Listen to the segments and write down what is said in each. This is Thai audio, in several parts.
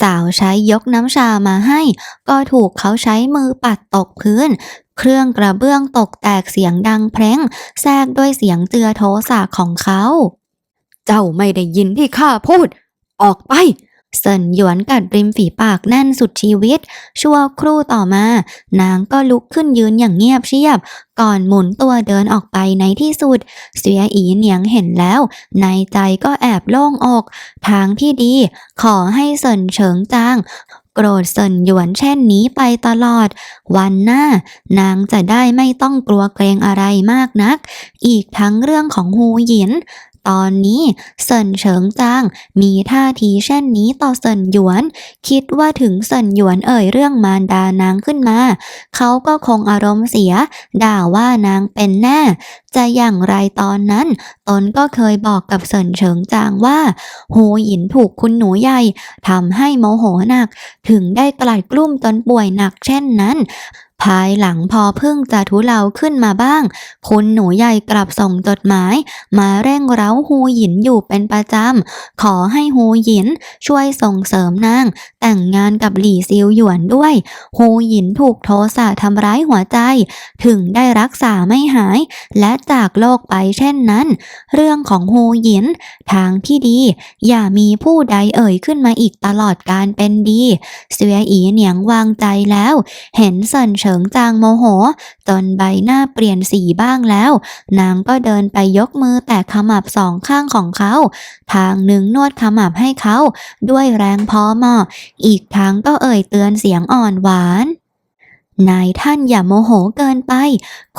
สาวใช้ยกน้ำชามาให้ ก็ถูกเขาใช้มือปัดตกพื้น เครื่องกระเบื้องตกแตกเสียงดังเพร้งแทรกด้วยเสียงเจือโทสะของเขา เจ้าไม่ได้ยินที่ข้าพูด ออกไป เซินหยวนกัดริมฝีปากแน่นสุดชีวิต ชั่วครู่ต่อมา นางก็ลุกขึ้นยืนอย่างเงียบเชียบ ก่อนหมุนตัวเดินออกไปในที่สุด เสียอีเหนียงเห็นแล้ว ในใจก็แอบโล่งอก ทางที่ดี ขอให้เซินเฉิงจางโกรธเซินหยวนเช่นนี้ไปตลอด วันหน้า นางจะได้ไม่ต้องกลัวเกรงอะไรมากนัก อีกทั้งเรื่องของฮูหยิน ตอนนี้เซินเฉิงจางมีท่าทีเช่นนี้ต่อเซินหยวน คิดว่าถึงเซินหยวนเอ่ยเรื่องมารดานางขึ้นมา เขาก็คงอารมณ์เสีย ด่าว่านางเป็นแน่ จะอย่างไรตอนนั้น ตนก็เคยบอกกับเซินเฉิงจางว่าฮูหยินถูกคุณหนูใหญ่ทำให้โมโหหนัก ถึงได้กลัดกลุ้มจนป่วยหนักเช่นนั้นภายหลังพอเพิ่งจะทุเลาขึ้นมาบ้าง คุณหนูใหญ่กลับส่งจดหมาย มาเร่งเร้าฮูหยินอยู่เป็นประจำ ขอให้ฮูหยินช่วยส่งเสริมนาง แต่งงานกับหลี่ซิวหยวนด้วยฮูหยินถูกโทสะทำร้ายหัวใจ ถึงได้รักษาไม่หาย และจากโลกไปเช่นนั้น เรื่องของฮูหยิน ทางที่ดี อย่ามีผู้ใดเอ่ยขึ้นมาอีกตลอดการเป็นดี เสียอีเหนียงวางใจแล้ว เห็นเซินเฉิงจางโมโห จนใบหน้าเปลี่ยนสีบ้างแล้ว นางก็เดินไปยกมือแตะขมับสองข้างของเขา ทางหนึ่งนวดขมับให้เขา ด้วยแรงพอเหมาะอีกทางก็เอ่ยเตือนเสียงอ่อนหวาน นายท่านอย่าโมโหเกินไป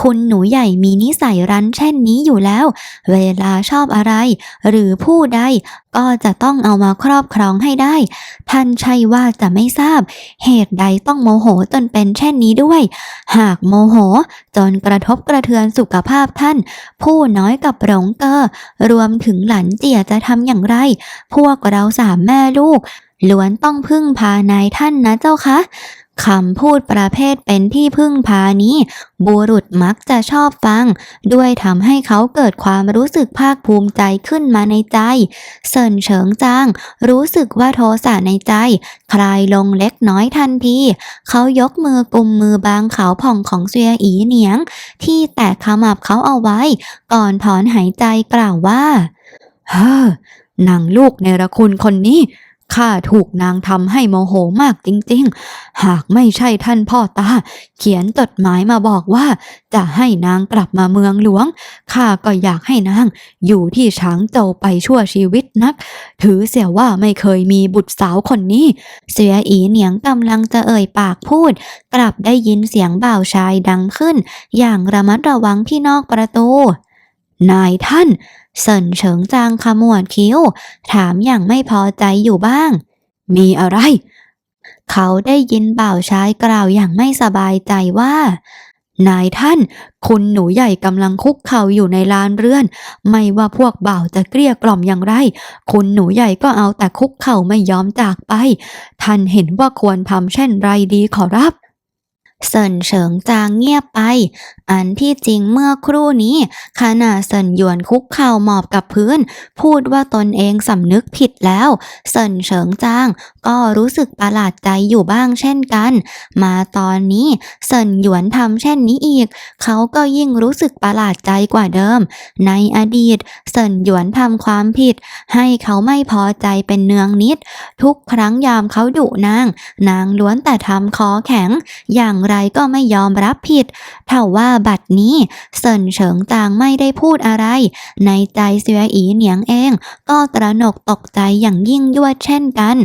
คุณหนูใหญ่มีนิสัยรั้นเช่นนี้อยู่แล้ว เวลาชอบอะไร หรือผู้ใดก็จะต้องเอามาครอบครองให้ได้ ท่านใช่ว่าจะไม่ทราบ เหตุใดต้องโมโหจนเป็นเช่นนี้ด้วย หากโมโหจนกระทบกระเทือนสุขภาพท่าน ผู้น้อยกับหลงเกอรวมถึงหลันเจียจะทำอย่างไร พวกเราสามแม่ลูกล้วนต้องพึ่งพานายท่านนะเจ้าคะ คำพูดประเภทเป็นที่พึ่งพานี้ บุรุษมักจะชอบฟัง ด้วยทำให้เขาเกิดความรู้สึกภาคภูมิใจขึ้นมาในใจ เซินเฉิงจางรู้สึกว่าโทสะในใจ คลายลงเล็กน้อยทันที เขายกมือกุมมือบางขาวผ่องของเซียอีเหนียง ที่แตะขมับเขาเอาไว้ ก่อนถอนหายใจกล่าวว่า เฮ้อ นางลูกในระคุณคนนี้ ข้าถูกนางทำให้โมโหมากจริงๆ หากไม่ใช่ท่านพ่อตา เขียนจดหมายมาบอกว่า จะให้นางกลับมาเมืองหลวง ข้าก็อยากให้นางอยู่ที่ช้างโจวไปชั่วชีวิตนัก ถือเสียว่าไม่เคยมีบุตรสาวคนนี้ เสียอีเหนียงกำลังจะเอ่ยปากพูด กลับได้ยินเสียงบ่าวชายดังขึ้น อย่างระมัดระวังที่นอกประตู นายท่านเซินเฉิงจางขมวดคิ้ว ถามอย่างไม่พอใจอยู่บ้าง มีอะไร เขาได้ยินบ่าวชายกล่าวอย่างไม่สบายใจว่า นายท่าน คุณหนูใหญ่กำลังคุกเข่าอยู่ในลานเรือน ไม่ว่าพวกบ่าวจะเกลี้ยกล่อมอย่างไร คุณหนูใหญ่ก็เอาแต่คุกเข่าไม่ยอมจากไป ท่านเห็นว่าควรทำเช่นไรดีขอรับ เซินเฉิงจางเงียบไป อันที่จริงเมื่อครู่นี้ขณะเซินหยวนคุกเข่าหมอบกับพื้น พูดว่าตนเองสำนึกผิดแล้วเซินเฉิงจาง ก็รู้สึกประหลาดใจอยู่บ้างเช่นกัน มาตอนนี้เซินหยวนทำเช่นนี้อีก เขาก็ยิ่งรู้สึกประหลาดใจกว่าเดิม ในอดีตเซินหยวนทำความผิด ให้เขาไม่พอใจเป็นเนืองนิด ทุกครั้งยามเขาดุนาง นางล้วนแต่ทำคอแข็งอย่างไรก็ไม่ยอมรับผิดเท่าว่าบัดนี้เซินเฉิงจางไม่ได้พูดอะไร ในใจเสียอีเหนียงเอง ก็ตระหนกตกใจอย่างยิ่งยวดเช่นกัน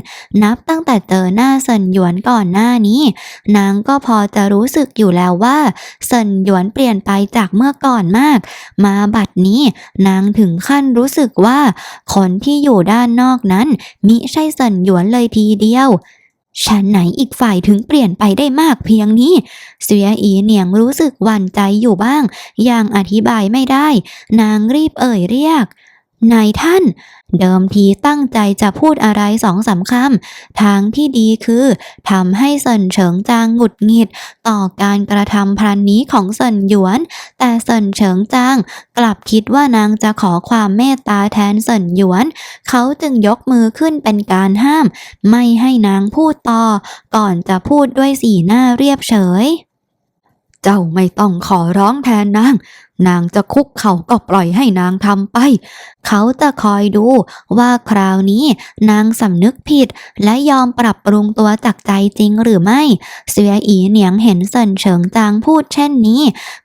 นับตั้งแต่เจอหน้าเซินหยวนก่อนหน้านี้ นางก็พอจะรู้สึกอยู่แล้วว่าเซินหยวนเปลี่ยนไปจากเมื่อก่อนมาก มาบัดนี้นางถึงขั้นรู้สึกว่าคนที่อยู่ด้านนอกนั้นมิใช่เซินหยวนเลยทีเดียว ฉันไหนอีกฝ่ายถึงเปลี่ยนไปได้มากเพียงนี้ เสียอีเหนียงรู้สึกหวั่นใจอยู่บ้าง อย่างอธิบายไม่ได้ นางรีบเอ่ยเรียก นายท่าน เดิมทีตั้งใจจะพูดอะไรสองสามคำทางที่ดีคือทำให้เซินเฉิงจางหงุดหงิด ต่อการกระทำพลันนี้ของเซินหยวน แต่เซินเฉิงจาง กลับคิดว่านางจะขอความเมตตาแทนเซินหยวน เขาจึงยกมือขึ้นเป็นการห้าม ไม่ให้นางพูดต่อ ก่อนจะพูดด้วยสีหน้าเรียบเฉย เจ้าไม่ต้องขอร้องแทนนาง นางจะคุกเข่าก็ปล่อยให้นางทำไป เขาจะคอยดูว่าคราวนี้นางสำนึกผิด และยอมปรับปรุงตัวจากใจจริงหรือไม่ เสียอีเหนียงเห็นเซินเฉิงจางพูดเช่นนี้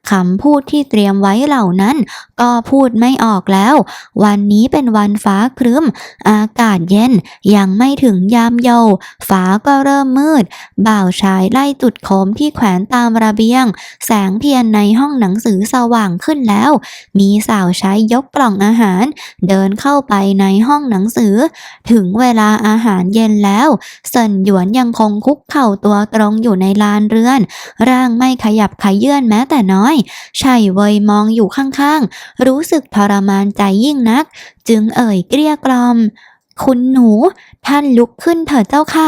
คำพูดที่เตรียมไว้เหล่านั้น ก็พูดไม่ออกแล้ว วันนี้เป็นวันฟ้าครึ้ม อากาศเย็นยังไม่ถึงยามเยาฟ้าก็เริ่มมืด บ่าวชายไล่จุดโคมที่แขวนตามระเบียง แสงเทียนในห้องหนังสือสว่างขึ้นแล้ว มีสาวใช้ยกกล่องอาหาร เดินเข้าไปในห้องหนังสือ ถึงเวลาอาหารเย็นแล้วเซินหยวนยังคงคุกเข่าตัวตรงอยู่ในลานเรือน ร่างไม่ขยับขยื่นแม้แต่น้อยชัยเวยมองอยู่ข้างๆ รู้สึกทรมานใจยิ่งนัก จึงเอ่ยเกลี้ยกล่อม คุณหนู ท่านลุกขึ้นเถิดเจ้าค่ะ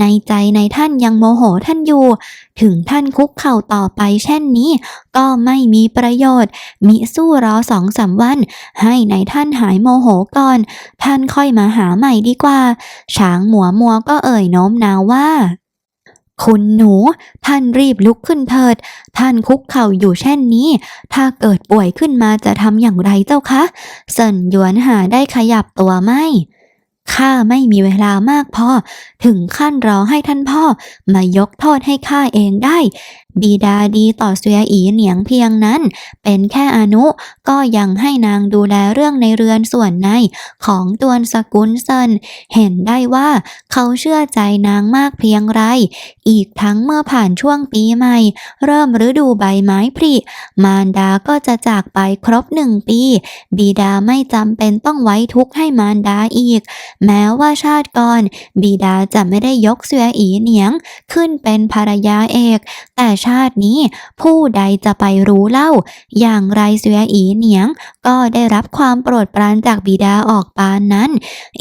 ในใจในท่านยังโมโหท่านอยู่ ถึงท่านคุกเข่าต่อไปเช่นนี้ ก็ไม่มีประโยชน์ มิสู้รอสองสามวัน ให้ในท่านหายโมโหก่อน ท่านค่อยมาหาใหม่ดีกว่า ช้างหมัวมัวก็เอ่ยโน้มน้าวว่าคุณหนู ท่านรีบลุกขึ้นเถิด ท่านคุกเข่าอยู่เช่นนี้ ถ้าเกิดป่วยขึ้นมาจะทำอย่างไรเจ้าคะ เซินหยวนหาได้ขยับตัวไม่ ข้าไม่มีเวลามากพอ ถึงขั้นรอให้ท่านพ่อมายกโทษให้ข้าเองได้ บิดาดีต่อเสียอีเหนียงเพียงนั้น เป็นแค่อนุก็ยังให้นางดูแลเรื่องในเรือนส่วนในของตวนสกุลเซินเห็นได้ว่าเขาเชื่อใจนางมากเพียงไร อีกทั้งเมื่อผ่านช่วงปีใหม่ เริ่มฤดูใบไม้ผลิมารดาก็จะจากไปครบหนึ่งปี บิดาไม่จำเป็นต้องไว้ทุกข์ให้มารดาอีก แม้ว่าชาติก่อน บิดาจะไม่ได้ยกเสืออีเหนียง ขึ้นเป็นภรรยาเอก แต่ชาตินี้ ผู้ใดจะไปรู้เล่า อย่างไรเสืออีเหนียง ก็ได้รับความโปรดปรานจากบิดาออกปานนั้น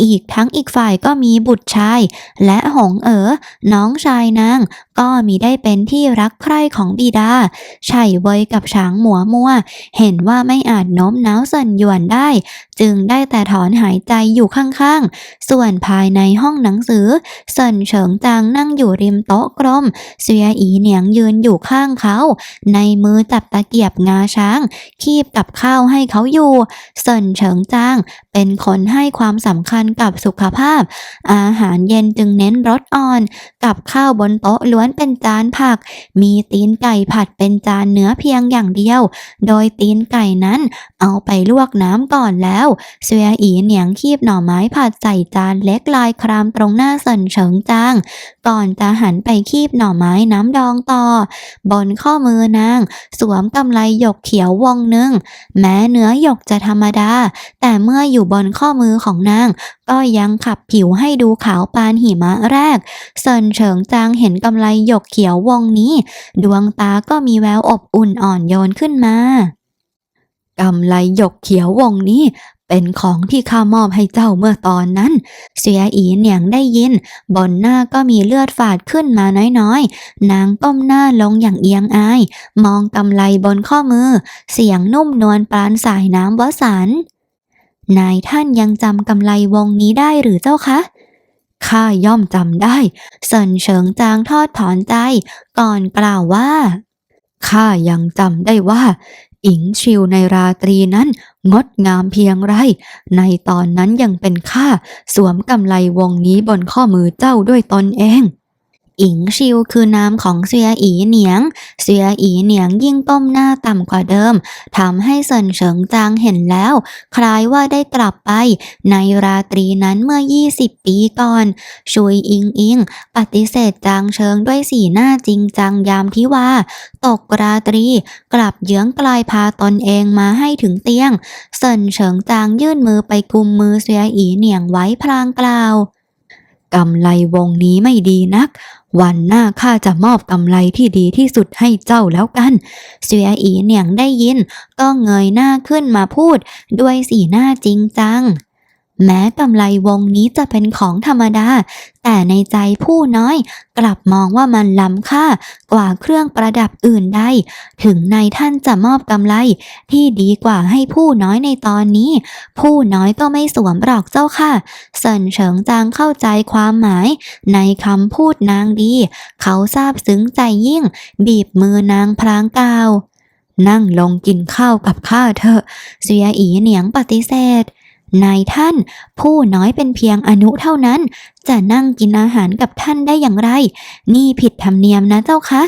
อีกทั้งอีกฝ่ายก็มีบุตรชาย และหงเอ๋อน้องชายนาง ก็มีได้เป็นที่รักใคร่ของบิดาไฉเวยกับช้างหมัวมัว เห็นว่าไม่อาจโน้มน้าวเซินหยวนได้ จึงได้แต่ถอนหายใจอยู่ข้างๆ ส่วนภายในห้องหนังสือเซินเฉิงจางนั่งอยู่ริมโต๊ะกลม เสียอีเหนียงยืนอยู่ข้างเขา ในมือจับตะเกียบงาช้าง คีบกับข้าวให้เขาอยู่เซินเฉิงจาง เป็นคนให้ความสำคัญกับสุขภาพ อาหารเย็นจึงเน้นรสอ่อน กับข้าวบนโต๊ะล้วนเป็นจานผัก มีตีนไก่ผัดเป็นจานเนื้อเพียงอย่างเดียว โดยตีนไก่นั้นเอาไปลวกน้ำก่อนแล้วเสียอีเหนียงคีบหน่อไม้ผัดใส่จานเล็กลายครามตรงหน้าเซินเฉิงจาง ก่อนจะหันไปคีบหน่อไม้น้ำดองต่อบนข้อมือนาง สวมกำไลหยกเขียววงหนึ่ง แม้เนื้อหยกจะธรรมดา แต่เมื่ออยู่บนข้อมือของนาง ก็ยังขับผิวให้ดูขาวปานหิมะแรก เซินเฉิงจางเห็นกำไลหยกเขียววงนี้ ดวงตาก็มีแววอบอุ่นอ่อนโยนขึ้นมากำไลหยกเขียววงนี้ เป็นของที่ข้ามอบให้เจ้าเมื่อตอนนั้น เสียอีเหนียงได้ยิน บนหน้าก็มีเลือดฝาดขึ้นมาน้อยๆ นางก้มหน้าลงอย่างเอียงอาย มองกำไลบนข้อมือ เสียงนุ่มนวลปรานสายน้ำวสันนายท่านยังจำกำไลวงนี้ได้หรือเจ้าคะข้าย่อมจำได้เซินเฉิงจางทอดถอนใจ ก่อนกล่าวว่าข้ายังจำได้ว่า อิงชิวในราตรีนั้น งดงามเพียงไร ในตอนนั้นยังเป็นข้าสวมกำไลวงนี้บนข้อมือเจ้าด้วยตนเอง อิงชิวคือนามของเสียอีเหนียง เสียอีเหนียงยิ่งก้มหน้าต่ำกว่าเดิมทำให้เซินเฉิงจางเห็นแล้ว คล้ายว่าได้กลับไป ในราตรีนั้นเมื่อ 20 ปีก่อน ชุยอิงอิง ปฏิเสธจางเชิงด้วยสีหน้าจริงจังยามที่ว่า ตกราตรี กลับเยื้องกลายพาตนเองมาให้ถึงเตียง เซินเฉิงจางยื่นมือไปกุมมือเสียอีเหนียงไว้พลางกล่าว กำไรวงนี้ไม่ดีนัก วันหน้าข้าจะมอบกำไรที่ดีที่สุดให้เจ้าแล้วกัน เสียอีเหนียงได้ยิน ก็เงยหน้าขึ้นมาพูด ด้วยสีหน้าจริงจัง แม้กำไรวงนี้จะเป็นของธรรมดา แต่ในใจผู้น้อยกลับมองว่ามันล้ำค่ากว่าเครื่องประดับอื่นใดถึงนายท่านจะมอบกำไร ที่ดีกว่าให้ผู้น้อยในตอนนี้ ผู้น้อยก็ไม่สวมหรอกเจ้าค่ะ เซินเฉิงจางเข้าใจความหมาย ในคำพูดนางดี เขาซาบซึ้งใจยิ่ง บีบมือนางพลางกาว นั่งลงกินข้าวกับข้าเถอะเสียอีเหนียงปฏิเสธ นายท่าน ผู้น้อยเป็นเพียงอนุเท่านั้น จะนั่งกินอาหารกับท่านได้อย่างไร นี่ผิดธรรมเนียมนะเจ้าคะ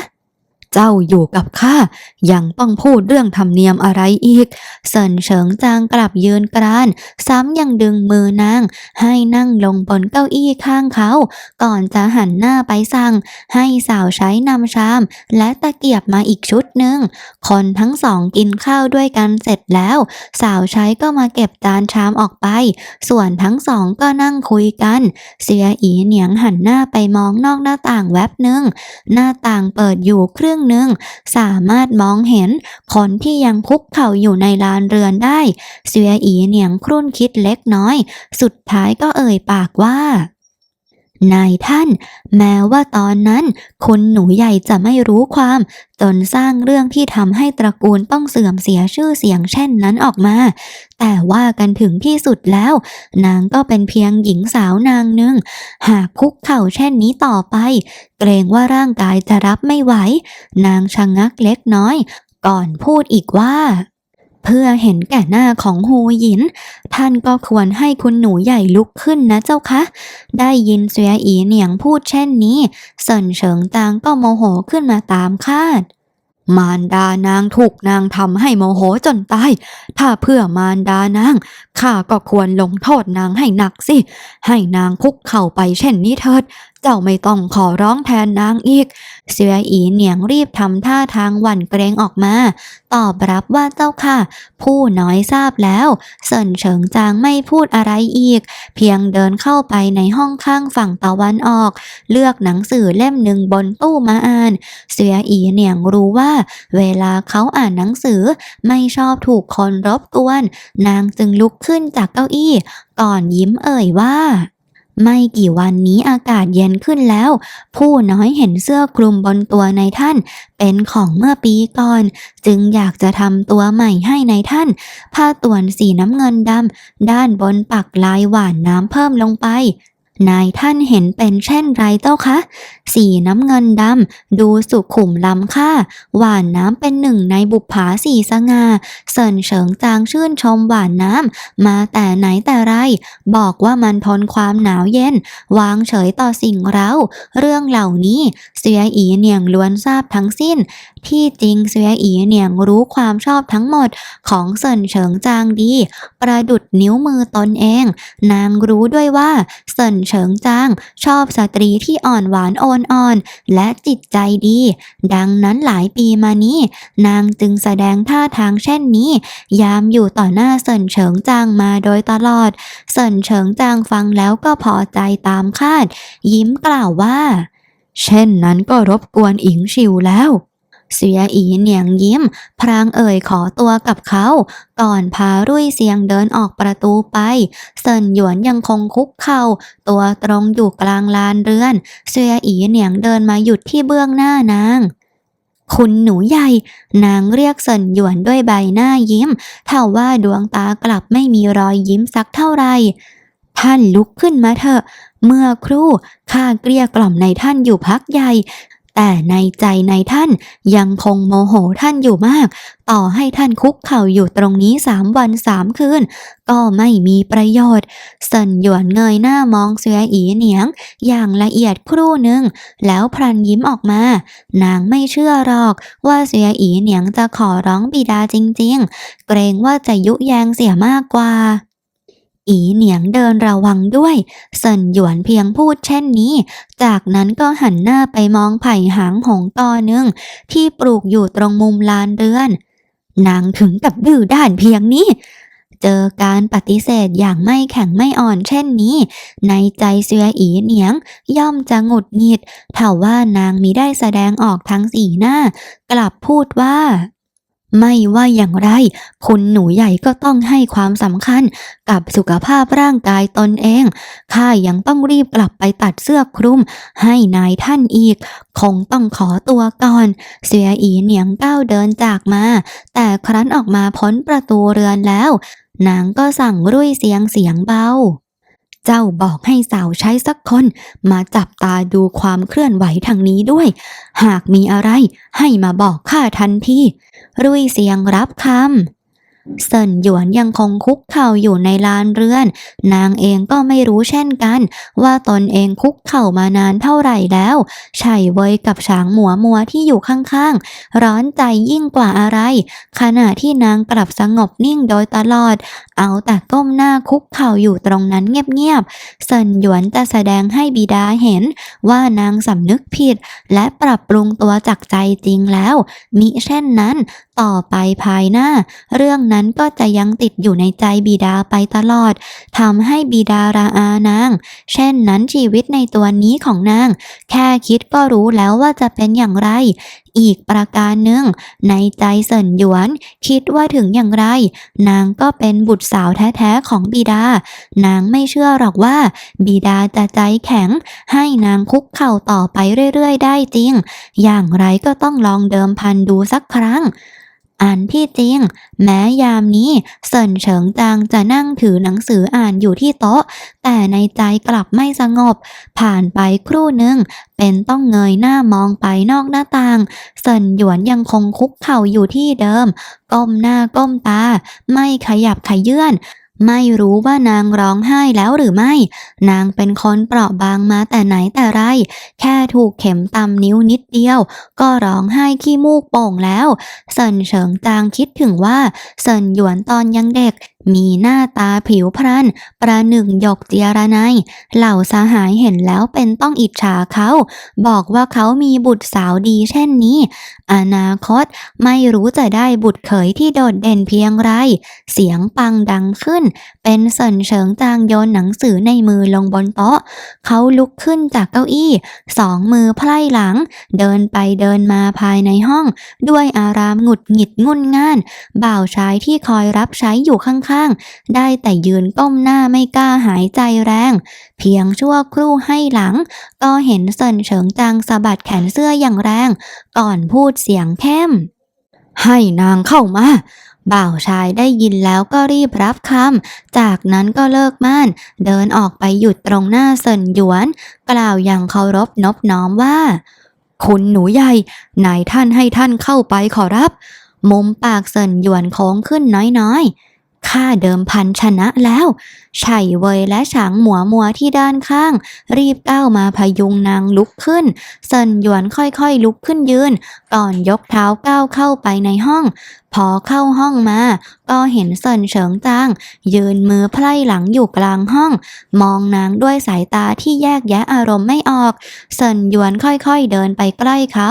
เจ้าอยู่กับข้ายังต้องพูดเรื่องธรรมเนียมอะไรอีก เซินเฉิงจางกลับยืนกราน ซ้ำยังดึงมือนาง ให้นั่งลงบนเก้าอี้ข้างเขา ก่อนจะหันหน้าไปสั่ง ให้สาวใช้นำชาม และตะเกียบมาอีกชุดหนึ่ง คนทั้งสองกินข้าวด้วยกันเสร็จแล้ว สาวใช้ก็มาเก็บจานชามออกไป ส่วนทั้งสองก็นั่งคุยกัน เสียอีเหนียงหันหน้าไปมองนอกหน้าต่างแวบหนึ่งหน้าต่างเปิดอยู่ครึ่งงหนึ่งสามารถมองเห็นคนที่ยังคุกเข่าอยู่ในลานเรือนได้ เสียอีเหนียงครุ่นคิดเล็กน้อย สุดท้ายก็เอ่ยปากว่า นายท่าน แม้ว่าตอนนั้น คุณหนูใหญ่จะไม่รู้ความ จนสร้างเรื่องที่ทำให้ตระกูลต้องเสื่อมเสียชื่อเสียงเช่นนั้นออกมา แต่ว่ากันถึงที่สุดแล้ว นางก็เป็นเพียงหญิงสาวนางหนึ่ง หากคุกเข่าเช่นนี้ต่อไป เกรงว่าร่างกายจะรับไม่ไหว นางชะงักเล็กน้อย ก่อนพูดอีกว่า เพื่อเห็นแก่หน้าของฮูหยิน ท่านก็ควรให้คุณหนูใหญ่ลุกขึ้นนะเจ้าคะ ได้ยินเสียอีเหนียงพูดเช่นนี้เซินเฉิงจางก็โมโหขึ้นมาตามคาด มารดานางถูกนางทำให้โมโหจนตาย ถ้าเพื่อมารดานางข้าก็ควรลงโทษนางให้หนักสิ ให้นางคุกเข่าไปเช่นนี้เถิด เจ้าไม่ต้องขอร้องแทนนางอีก เสียอีเหนียงรีบทำท่าทางหวั่นเกรงออกมา ตอบรับว่าเจ้าค่ะ ผู้น้อยทราบแล้ว เซินเฉิงจางไม่พูดอะไรอีก เพียงเดินเข้าไปในห้องข้างฝั่งตะวันออก เลือกหนังสือเล่มหนึ่งบนตู้มาอ่าน เสียอีเหนียงรู้ว่า เวลาเขาอ่านหนังสือไม่ชอบถูกคนรบกวน นางจึงลุกขึ้นจากเก้าอี้ ก่อนยิ้มเอ่ยว่า ไม่กี่วันนี้อากาศเย็นขึ้นแล้ว ผู้น้อยเห็นเสื้อคลุมบนตัวในท่าน เป็นของเมื่อปีก่อน จึงอยากจะทำตัวใหม่ให้ในท่าน ผ้าต่วนสีน้ำเงินดำด้านบนปักลายหวานน้ำเพิ่มลงไป นายท่านเห็นเป็นเช่นไรเจ้าคะ สีน้ำเงินดำดูสุขุมล้ำค่า หวานน้ำเป็นหนึ่งในบุปผาสีสง่าเซินเฉิงจางชื่นชมหวานน้ำ มาแต่ไหนแต่ไร บอกว่ามันทนความหนาวเย็น วางเฉยต่อสิ่งเร้าเรื่องเหล่านี้เสียอีเนียงล้วนทราบทั้งสิ้น ที่จริงเสียอีเนียงรู้ความชอบทั้งหมดของเซินเฉิงจางดี ประดุดนิ้วมือตนเอง นางรู้ด้วยว่าเซินเฉิงจาง ชอบสตรีที่อ่อนหวานโอนอ่อน และจิตใจดี ดังนั้นหลายปีมานี้ นางจึงแสดงท่าทางเช่นนี้ ยามอยู่ต่อหน้าเซินเฉิงจางมาโดยตลอด เซินเฉิงจางฟังแล้วก็พอใจตามคาด ยิ้มกล่าวว่า เช่นนั้นก็รบกวนอิงชิวแล้ว เสียอีเหนียงยิ้ม พรางเอ่ยขอตัวกับเขา ก่อนพารุ่ยเสียงเดินออกประตูไป เซินหยวนยังคงคุกเข่าตัวตรงอยู่กลางลานเรือน เสียอีเหนียงเดินมาหยุดที่เบื้องหน้านางคุณหนูใหญ่ นางเรียกเซินหยวนด้วยใบหน้ายิ้มเท่าว่าดวงตากลับไม่มีรอยยิ้มสักเท่าไหร่ท่านลุกขึ้นมาเถอะ เมื่อครู่ข้าเกลี้ยกล่อมในท่านอยู่พักใหญ่ แต่ในใจในท่านยังคงโมโหท่านอยู่มาก ต่อให้ท่านคุกเข่าอยู่ตรงนี้สามวันสามคืน ก็ไม่มีประโยชน์เซินหยวนเงยหน้ามองเสียอีเหนียง อย่างละเอียดครู่หนึ่งแล้วพลันยิ้มออกมา นางไม่เชื่อหรอกว่าเสียอีเหนียงจะขอร้องบิดาจริง ๆ เกรงว่าจะยุแยงเสียมากกว่า อีเหนียงเดินระวังด้วยเซินหยวนเพียงพูดเช่นนี้ จากนั้นก็หันหน้าไปมองไผ่หางหงส์ตอหนึ่งที่ปลูกอยู่ตรงมุมลานเรือน นางถึงกับดื้อด้านเพียงนี้ เจอการปฏิเสธอย่างไม่แข็งไม่อ่อนเช่นนี้ ในใจเสืออีเหนียงย่อมจะหงุดหงิดเท่าว่านางมิได้แสดงออกทั้งสีหน้า กลับพูดว่า ไม่ว่าอย่างไร คุณหนูใหญ่ก็ต้องให้ความสำคัญกับสุขภาพร่างกายตนเอง ข้ายังต้องรีบกลับไปตัดเสื้อคลุมให้นายท่านอีก คงต้องขอตัวก่อน เสียอีเหนียงก้าวเดินจากมา แต่ครั้นออกมาพ้นประตูเรือนแล้ว นางก็สั่งรุ่ยเสียงเสียงเบา เจ้าบอกให้สาวใช้สักคน มาจับตาดูความเคลื่อนไหวทางนี้ด้วย หากมีอะไรให้มาบอกข้าทันทีรุ่ยเสียงรับคำ เซินหยวนยังคงคุกเข่าอยู่ในลานเรือน นางเองก็ไม่รู้เช่นกัน ว่าตนเองคุกเข่ามานานเท่าไหร่แล้วไฉเวยกับฉางหมัวมัวที่อยู่ข้างๆ ร้อนใจยิ่งกว่าอะไร ขณะที่นางกลับสงบนิ่งโดยตลอด เอาแต่ก้มหน้าคุกเข่าอยู่ตรงนั้นเงียบๆเซินหยวนจะแสดงให้บิดาเห็นว่านางสำนึกผิด และปรับปรุงตัวจากใจจริงแล้วมิเช่นนั้น ต่อไปภายหน้า เรื่องนั้นก็จะยังติดอยู่ในใจบิดาไปตลอดทำให้บิดาราอานาง เช่นนั้นชีวิตในตัวนี้ของนาง แค่คิดก็รู้แล้วว่าจะเป็นอย่างไร อีกประการหนึ่ง ในใจเสินหยวน คิดว่าถึงอย่างไร นางก็เป็นบุตรสาวแท้ๆของบิดา นางไม่เชื่อหรอกว่า บิดาจะใจแข็ง ให้นางคุกเข่าต่อไปเรื่อยๆ ได้จริง อย่างไรก็ต้องลองเดิมพันดูสักครั้ง อันที่จริง แม้ยามนี้เซินเฉิงจางจะนั่งถือหนังสืออ่านอยู่ที่โต๊ะ แต่ในใจกลับไม่สงบ ผ่านไปครู่หนึ่งเป็นต้องเงยหน้ามองไปนอกหน้าต่างเซินหยวนยังคงคุกเข่าอยู่ที่เดิม ก้มหน้าก้มตา ไม่ขยับขยื่น ไม่รู้ว่านางร้องไห้แล้วหรือไม่ นางเป็นคนเปราะบางมาแต่ไหนแต่ไร แค่ถูกเข็มตำนิ้วนิดเดียว ก็ร้องไห้ขี้มูกโป่งแล้ว เซินเฉิงจางคิดถึงว่า เซินหยวนตอนยังเด็กมีหน้าตาผิวพรรณประหนึ่งหยกเจียระไนยเหล่าสหายเห็นแล้วเป็นต้องอิจฉาเขา บอกว่าเขามีบุตรสาวดีเช่นนี้ อนาคตไม่รู้จะได้บุตรเขยที่โดดเด่นเพียงไร เสียงปังดังขึ้น เป็นเซินเฉิงจางโยนหนังสือในมือลงบนโต๊ะ เขาลุกขึ้นจากเก้าอี้สองมือไพล่หลัง เดินไปเดินมาภายในห้อง ด้วยอารามหงุดหงิดงุนง่าน บ่าวชายที่คอยรับใช้อยู่ข้างๆ ได้แต่ยืนก้มหน้าไม่กล้าหายใจแรง เพียงชั่วครู่ให้หลัง ก็เห็นเซินเฉิงจางสะบัดแขนเสื้ออย่างแรง ก่อนพูดเสียงเข้ม ให้นางเข้ามาบ่าวชายได้ยินแล้วก็รีบรับคำ จากนั้นก็เลิกม่าน เดินออกไปหยุดตรงหน้าเซินหยวน กล่าวอย่างเคารพนบน้อมว่า คุณหนูใหญ่นายท่านให้ท่านเข้าไปขอรับ มุมปากเซินหยวนโค้งขึ้นน้อยๆ ข้าเดิมพันชนะแล้วไฉเวยและฉางหมัวมัวที่ด้านข้าง รีบก้าวมาพยุงนางลุกขึ้น เซินหยวนค่อยๆลุกขึ้นยืน ก่อนยกเท้าก้าวเข้าไปในห้องพอเข้าห้องมา ก็เห็นเซินเฉิงจางยืนมือไพล่หลังอยู่กลางห้อง มองนางด้วยสายตาที่แยกแยะอารมณ์ไม่ออก เซินหยวนค่อยๆเดินไปใกล้เขา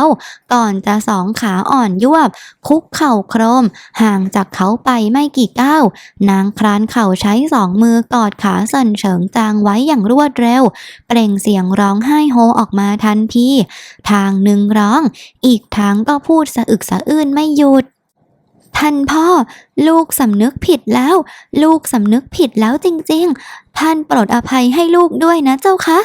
ก่อนจะสองขาอ่อนยวบ คุกเข่าโครม ห่างจากเขาไปไม่กี่ก้าวนางคลานเข่าใช้สองมือกอดขาเซินเฉิงจางไว้อย่างรวดเร็ว เปล่งเสียงร้องไห้โฮออกมาทันทีทางหนึ่งร้อง อีกทางก็พูดสะอึกสะอื้นไม่หยุด ท่านพ่อ ลูกสำนึกผิดแล้ว ลูกสำนึกผิดแล้วจริงๆ ท่านโปรดอภัยให้ลูกด้วยนะเจ้าคะ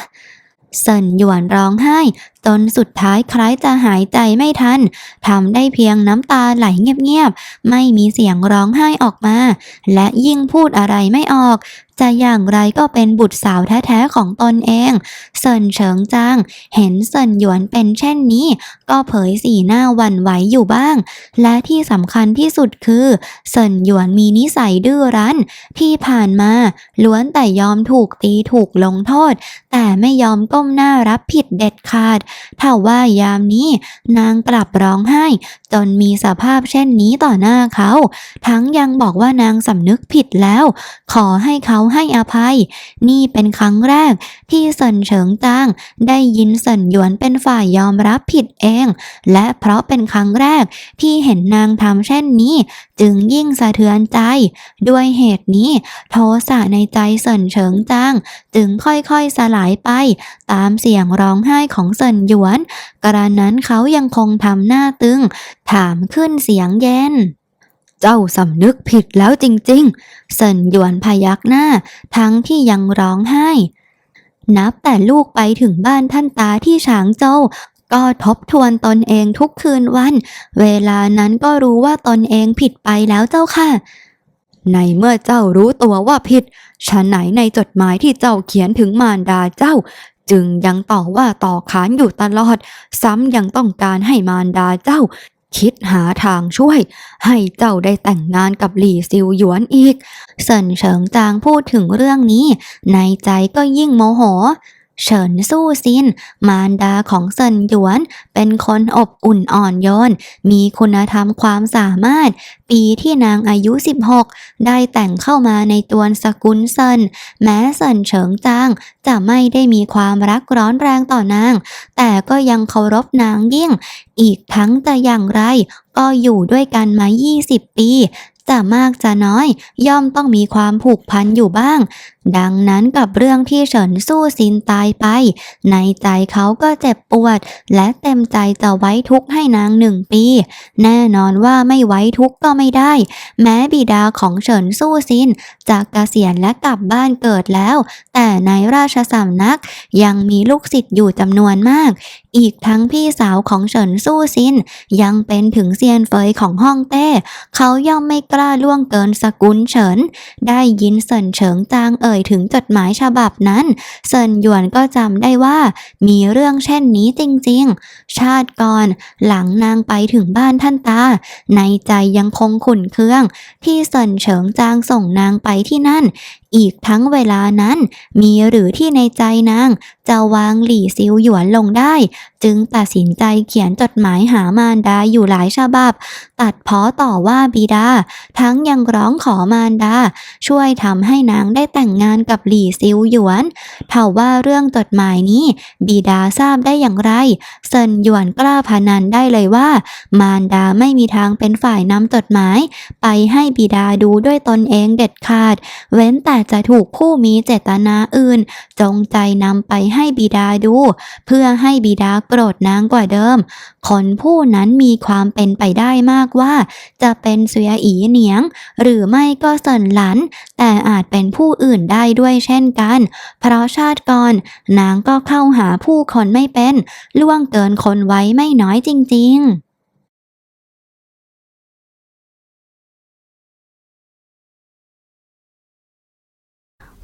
เซินหยวนร้องไห้จนสุดท้ายคล้ายจะหายใจไม่ทันทำได้เพียงน้ำตาไหลเงียบๆ ไม่มีเสียงร้องไห้ออกมา และยิ่งพูดอะไรไม่ออกจะอย่างไรก็เป็นบุตรสาวแท้ๆของตนเองเซินเฉิงจางเห็นเซินหยวนเป็นเช่นนี้ ก็เผยสีหน้าวันไหวอยู่บ้าง และที่สำคัญที่สุดคือเซินหยวนมีนิสัยดื้อรั้น ที่ผ่านมา ล้วนแต่ยอมถูกตีถูกลงโทษ แต่ไม่ยอมก้มหน้ารับผิดเด็ดขาดถ้าว่ายามนี้ นางกลับร้องไห้ จนมีสภาพเช่นนี้ต่อหน้าเขา ทั้งยังบอกว่านางสำนึกผิดแล้ว ขอให้เขาให้อภัย นี่เป็นครั้งแรกที่เซินเฉิงจางได้ยินเซินหยวนเป็นฝ่ายยอมรับผิดเอง และเพราะเป็นครั้งแรกที่เห็นนางทำเช่นนี้ จึงยิ่งสะเทือนใจ ด้วยเหตุนี้ โทสะในใจเซินเฉิงจาง จึงค่อยๆสลายไป ตามเสียงร้องไห้ของเซินหยวน กระนั้นเขายังคงทำหน้าตึง ถามขึ้นเสียงเย็น เจ้าสำนึกผิดแล้วจริงๆ เซินหยวนพยักหน้า ทั้งที่ยังร้องไห้ นับแต่ลูกไปถึงบ้านท่านตาที่ฉางโจวก็ทบทวนตนเองทุกคืนวัน เวลานั้นก็รู้ว่าตนเองผิดไปแล้วเจ้าค่ะ ในเมื่อเจ้ารู้ตัวว่าผิดฉะไหนในจดหมายที่เจ้าเขียนถึงมารดาเจ้าจึงยังต่อว่าต่อขานอยู่ตลอด ซ้ำยังต้องการให้มารดาเจ้า คิดหาทางช่วย ให้เจ้าได้แต่งงานกับหลี่ซิวหยวนอีกเซินเฉิงจางพูดถึงเรื่องนี้ ในใจก็ยิ่งโมโห เฉินสู้ซิน มารดาของเซินหยวน เป็นคนอบอุ่นอ่อนโยน มีคุณธรรมความสามารถ ปีที่นางอายุ 16 ได้แต่งเข้ามาในตัวสกุลเซิน แม้เซินเฉิงจางจะไม่ได้มีความรักร้อนแรงต่อนาง แต่ก็ยังเคารพนางยิ่ง อีกทั้งจะอย่างไรก็อยู่ด้วยกันมา 20 ปี จะมากจะน้อย ย่อมต้องมีความผูกพันอยู่บ้าง ดังนั้นกับเรื่องที่เฉินสู้ซินตายไป ในใจเขาก็เจ็บปวด และเต็มใจจะไว้ทุกข์ให้นางหนึ่งปี แน่นอนว่าไม่ไว้ทุกข์ก็ไม่ได้ แม้บิดาของเฉินสู้ซินจะเกษียณและกลับบ้านเกิดแล้ว แต่ในราชสำนักยังมีลูกศิษย์อยู่จำนวนมาก อีกทั้งพี่สาวของเฉินสู้ซิน ยังเป็นถึงเซียนเฟยของฮ่องเต้ เขาย่อมไม่กล้าล่วงเกินสกุลเฉิน ได้ยินเซินเฉิงจางเอ่ยถึงจดหมายฉบับนั้นเซินหยวนก็จำได้ว่า มีเรื่องเช่นนี้จริงๆ ชาติก่อนหลังนางไปถึงบ้านท่านตา ในใจยังคงขุ่นเคือง ที่เซินเฉิงจางส่งนางไปที่นั่น อีกทั้งเวลานั้น มีหรือที่ในใจนาง จะวางหลี่ซิวหยวนลงได้ จึงตัดสินใจเขียนจดหมายหามารดาอยู่หลายฉบับ ตัดพ้อต่อว่าบิดา ทั้งยังร้องขอมารดา ช่วยทำให้นางได้แต่งงานกับหลี่ซิวหยวนเท่าว่าเรื่องจดหมายนี้บิดาทราบได้อย่างไรเซินหยวนกล้าพนันได้เลยว่า มารดาไม่มีทางเป็นฝ่ายนำจดหมาย ไปให้บิดาดูด้วยตนเองเด็ดขาด เว้นแต่จะถูกผู้มีเจตนาอื่น จงใจนำไปให้บิดาดู เพื่อให้บิดาโกรธนางกว่าเดิม คนผู้นั้นมีความเป็นไปได้มากว่า จะเป็นเสียอีเหนียง หรือไม่ก็เซินหลัน แต่อาจเป็นผู้อื่นได้ด้วยเช่นกัน เพราะชาติก่อนนางก็เข้าหาผู้คนไม่เป็น ล่วงเกินคนไว้ไม่น้อยจริง ๆ